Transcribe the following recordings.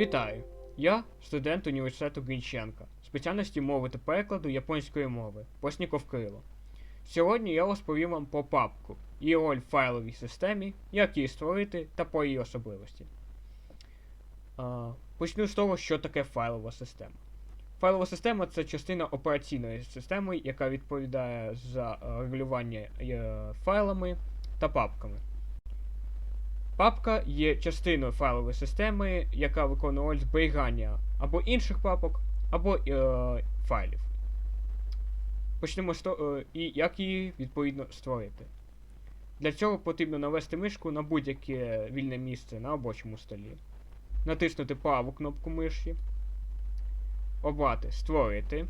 Вітаю! Я студент університету Грінченка, спеціальності мови та перекладу японської мови Посніков Кирило. Сьогодні я розповім вам про папку, її роль в файловій системі, як її створити та про її особливості. А, почну з того, що таке файлова система. Файлова система це частина операційної системи, яка відповідає за регулювання е, файлами та папками. Папка є частиною файлової системи, яка виконує роль зберігання або інших папок, або е, файлів. Почнемо з того, е, і як її відповідно створити. Для цього потрібно навести мишку на будь-яке вільне місце на робочому столі, натиснути праву кнопку миші, обрати Створити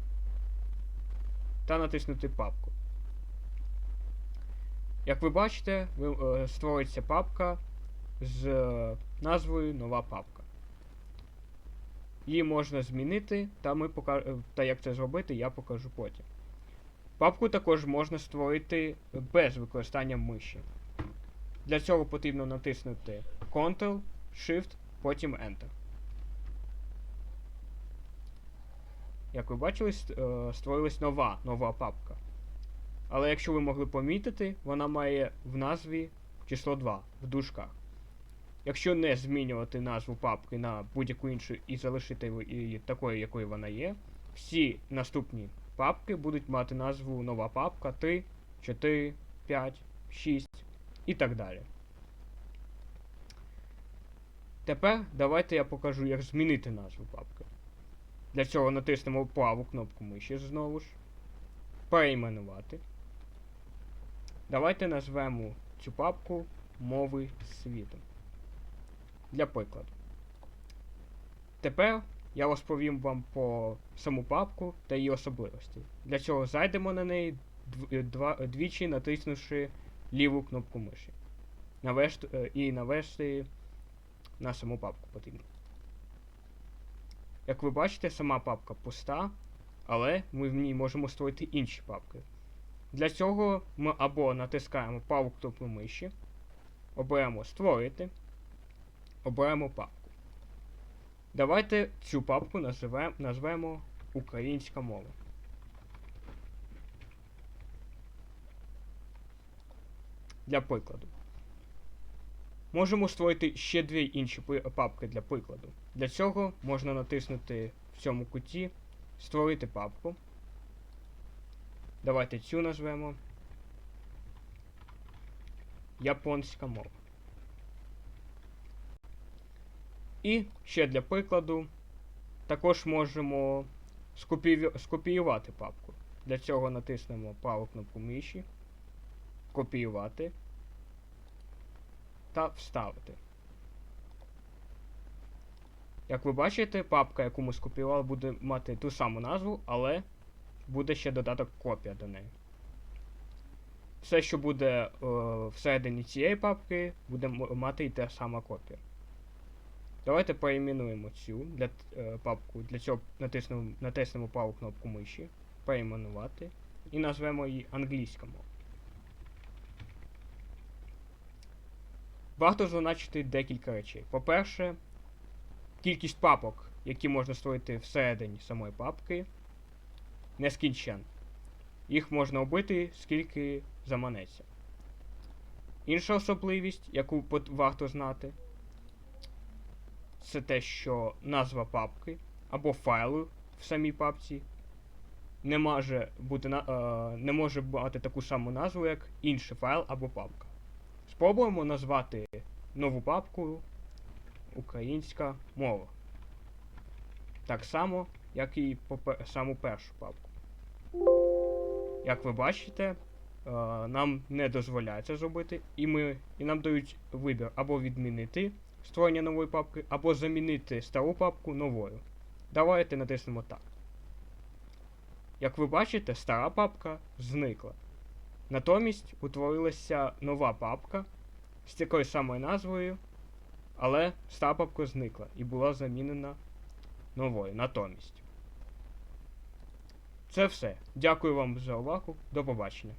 та натиснути папку. Як ви бачите, е, створиться папка з е, назвою Нова папка. Її можна змінити, та, ми пока... е, та як це зробити, я покажу потім. Папку також можна створити без використання миші. Для цього потрібно натиснути Ctrl, Shift, потім Enter. Як ви бачили, е, створилась нова нова папка. Але якщо ви могли помітити, вона має в назві число 2 в дужках. Якщо не змінювати назву папки на будь-яку іншу і залишити її такою, якою вона є, всі наступні папки будуть мати назву нова папка 3, 4, 5, 6 і так далі. Тепер давайте я покажу, як змінити назву папки. Для цього натиснемо праву кнопку миші знову ж. Перейменувати. Давайте назвемо цю папку мови світу. Для прикладу. Тепер я розповім вам про саму папку та її особливості. Для цього зайдемо на неї двічі, натиснувши ліву кнопку миші. Навести, е, і навести на саму папку потрібно. Як ви бачите, сама папка пуста, але ми в ній можемо створити інші папки. Для цього ми або натискаємо праву кнопку миші, оберемо Створити, оберемо папку. Давайте цю папку називемо, назвемо Українська мова. Для прикладу. Можемо створити ще дві інші папки для прикладу. Для цього можна натиснути в цьому куті Створити папку. Давайте цю назвемо Японська мова. І ще для прикладу також можемо скопію- скопіювати папку. Для цього натиснемо праву кнопку миші, копіювати та вставити. Як ви бачите, папка, яку ми скопіювали, буде мати ту саму назву, але буде ще додаток копія до неї. Все, що буде е, всередині цієї папки, буде мати і та сама копія. Давайте перейменуємо цю для, е, папку. Для цього натиснемо, натиснемо праву кнопку миші, перейменувати і назвемо її англійська мова. Варто зазначити декілька речей. По-перше, кількість папок, які можна створити всередині самої папки, нескінченна. Їх можна робити скільки заманеться. Інша особливість, яку варто знати, це те, що назва папки або файлу в самій папці не може бути е, не може мати таку саму назву, як інший файл або папка. Спробуємо назвати нову папку Українська мова. Так само, як і саму першу папку. Як ви бачите, е, нам не дозволяється зробити, і, ми, і нам дають вибір або відмінити створення нової папки, або замінити стару папку новою. Давайте натиснемо так. Як ви бачите, стара папка зникла. Натомість утворилася нова папка з такою самою назвою, але стара папка зникла і була замінена новою натомість. Це все. Дякую вам за увагу. До побачення.